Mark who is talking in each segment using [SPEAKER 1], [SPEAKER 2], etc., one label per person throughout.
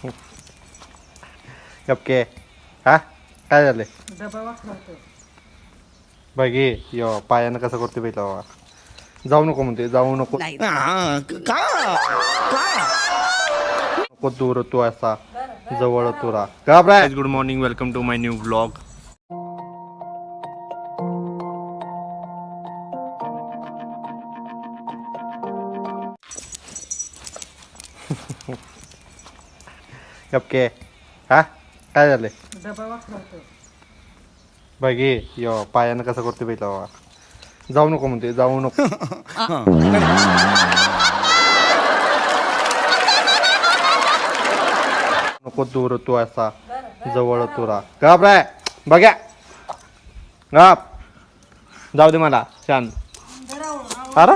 [SPEAKER 1] गपके हा? काय झालंय?
[SPEAKER 2] डबा वापरतो
[SPEAKER 1] बघी यो पायानं कसं करते पहिला बाबा जाऊ नको म्हणते जाऊ नको. नको दूर तू असा जवळ तू राहा का good morning welcome to my new blog गपके हा? काय झालंय
[SPEAKER 2] डबा वापरतो
[SPEAKER 1] बघी यो पायानं कसं करते पहिला बाबा जाऊ नको म्हणते जाऊ नको. नको दूर तू असा जवळ तू राहा गप रे. बघ्या. गप. जाऊ दे मला शांत अरे?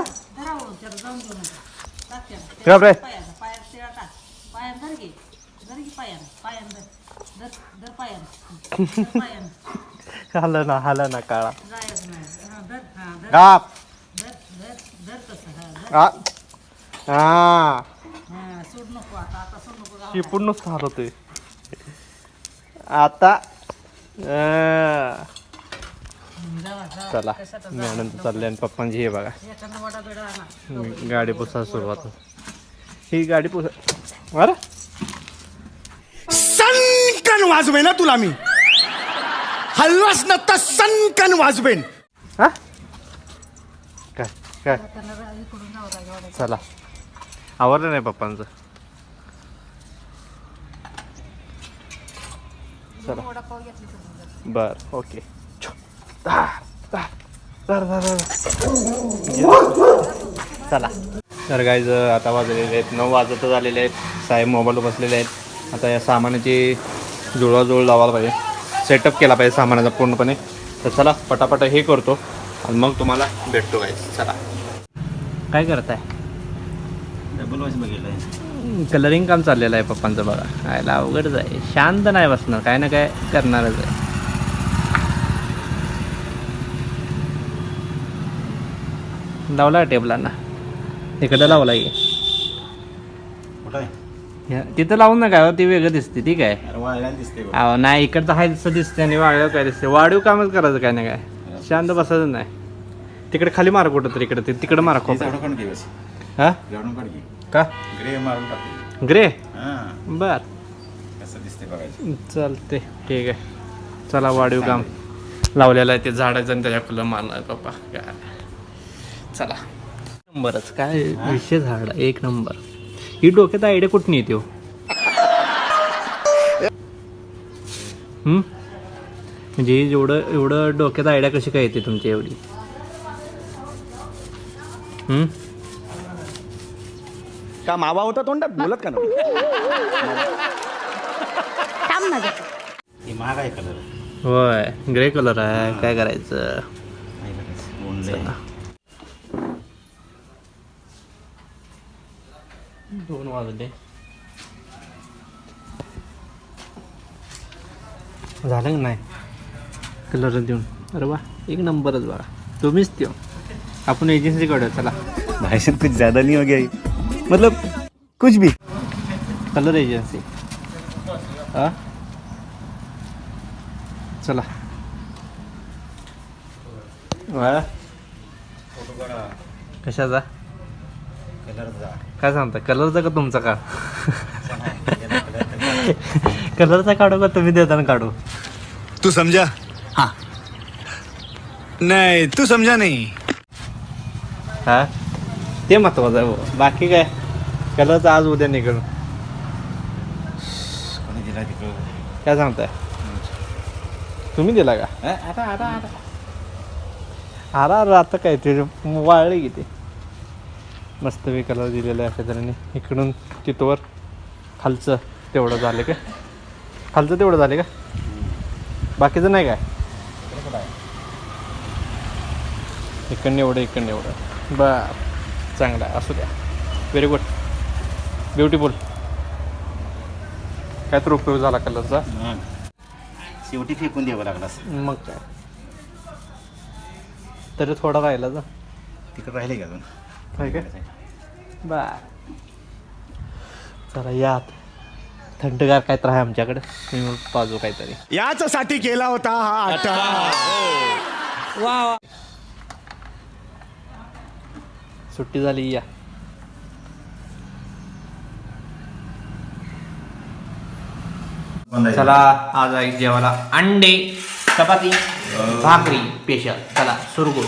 [SPEAKER 1] गप रे
[SPEAKER 2] पायानं पायात शिळा टाक पायान धर घे धर घे पायान पायान धर धर धर पायान धर पायान
[SPEAKER 1] हाल ना हाल ना काळा.
[SPEAKER 2] हा धर हा. धर
[SPEAKER 1] गप
[SPEAKER 2] धर धर धर तसं हा धर
[SPEAKER 1] आ. हा
[SPEAKER 2] हा सोड नको आता
[SPEAKER 1] चला मी आनंद चालले आणि पप्पांची हे बघा. गाडी पुसा सुरुवात. ही गाडी पुसा अरे!
[SPEAKER 3] सनकन वाजवे ना तुला मी. हल्लास ना तर सनकन वाजवेन.
[SPEAKER 1] हा? काय काय? चला. आवडलं नाही पप्पांचं. चला. बर ओके. धर, चला. तर गाईज आता वाजलेले आहेत नऊ वाजत झालेले आहेत. साहेब मोबाईल बसलेले आहेत. आता या सामानाची जुळवाजुळव लावायला पाहिजे. सेटअप केला पाहिजे सामानाचा पूर्णपणे. तर चला पटापट हे करतो. आणि मग तुम्हाला भेटतो गाईज चला. काय करताय?
[SPEAKER 3] डबल वाज बघितलंय.
[SPEAKER 1] कलरिंग काम चाललेलं आहे पप्पांचं बघा. आयला अवघडच आहे. शांत नाही बसणार. काय ना काय करणारच आहे. लावला टेबलांना इकडं लावला की.
[SPEAKER 3] कुठं आहे?
[SPEAKER 1] तिथं लावून ना काय ती वेगळं दिसते ठीक आहे.
[SPEAKER 3] अरे दिसते बघ.
[SPEAKER 1] अहो नाही इकडचं आहे तसं दिसते आणि वाढव काय दिसते वाढीव कामच करायचं काय ना काय. शांत बसायचं नाही. तिकडे खाली मारा कुठं तरी इकडे तिकडे मारा
[SPEAKER 3] हे
[SPEAKER 1] खोप
[SPEAKER 3] झाडं काढून घे बस.
[SPEAKER 1] हा?
[SPEAKER 3] झाडून काढ घे.
[SPEAKER 1] का?
[SPEAKER 3] ग्रे मारून टाकते
[SPEAKER 1] ग्रे?
[SPEAKER 3] हा.
[SPEAKER 1] बर.
[SPEAKER 3] कसं दिसते बघायचं.
[SPEAKER 1] चालते ठीक आहे. चला वाढीव काम. लावलेलं आहे ते झाडाचं आणि त्याच्या फुलं मारणार पप्पा. काय? चला. नंबरच. काय विषय झाड एक नंबर. ही डोक्यात आयडिया कुठून येते हो? म्हणजे ही जेवढं एवढं डोक्यात आयडिया कशी काय येते तुमची एवढी?
[SPEAKER 3] का मावा होता तोंडात? बोलत का ना
[SPEAKER 4] थांब ना जरा.
[SPEAKER 3] हे महाग आहे कलर
[SPEAKER 1] होय ग्रे कलर आहे. काय करायचं? दोन वाजले. झालं का नाही? कलर देऊन. अरे वा एक नंबरच बघा. तुम्हीच त्यो. आपण एजन्सीकडे चला.
[SPEAKER 3] भाषण कुछ ज्यादा नहीं हो गया? मतलब कुछ भी.
[SPEAKER 1] कलर एजन्सी हा? चला. वा. कशाचा? काय सांगता कलरचा का तुमचा का? कलरचा काढू. का तुम्ही देताना काढू?
[SPEAKER 3] तू समझा हाँ. नहीं तू समझा नहीं.
[SPEAKER 1] हा? ते महत्वाचं आहे बुवा. बाकी काय? कलरचा आज उद्या निघून काय सांगताय? तुम्ही दिला का?
[SPEAKER 3] आता आता आता.
[SPEAKER 1] आरा आरा आता काय ते वाळले की ते. मस्त वे कलर दिलेला आहे अशा तऱ्हेने. इकडून तिथवर खालचं तेवढं झाले का? खालचं तेवढं झाले का? बाकीचं नाही काय? इकडनं एवढं इकडनं एवढं. बर चांगलं आहे. असू द्या. व्हेरी गुड ब्युटिफुल काय तर उपयोग झाला कलरचा
[SPEAKER 3] शेवटी फेकून द्यावं लागला
[SPEAKER 1] मग काय? तरी थोडा राहिला जा.
[SPEAKER 3] तिकडे राहिले का अजून?
[SPEAKER 1] काय काय बर चला यात थंडगार काय तर आहे आमच्याकडे. तुम्ही पाजू काहीतरी.
[SPEAKER 3] याच साठी केला होता हा आटा.
[SPEAKER 1] वा वा. सुट्टी झाली या. चला आज आहे जेवायला अंडे चपाती भाकरी स्पेशल चला सुरू करू.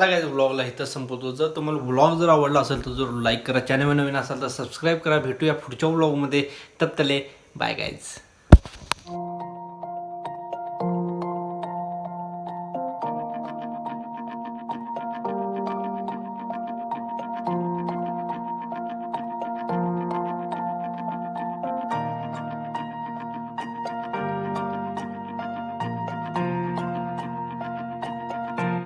[SPEAKER 1] आता काय व्लॉगला इथं संपवतो. जर तुम्हाला ब्लॉग जर आवडला असेल तर जरूर लाईक करा. चॅनल नवीन असाल तर सबस्क्राईब करा. भेटूया पुढच्या व्लॉगमध्ये तप्तले बाय गाईज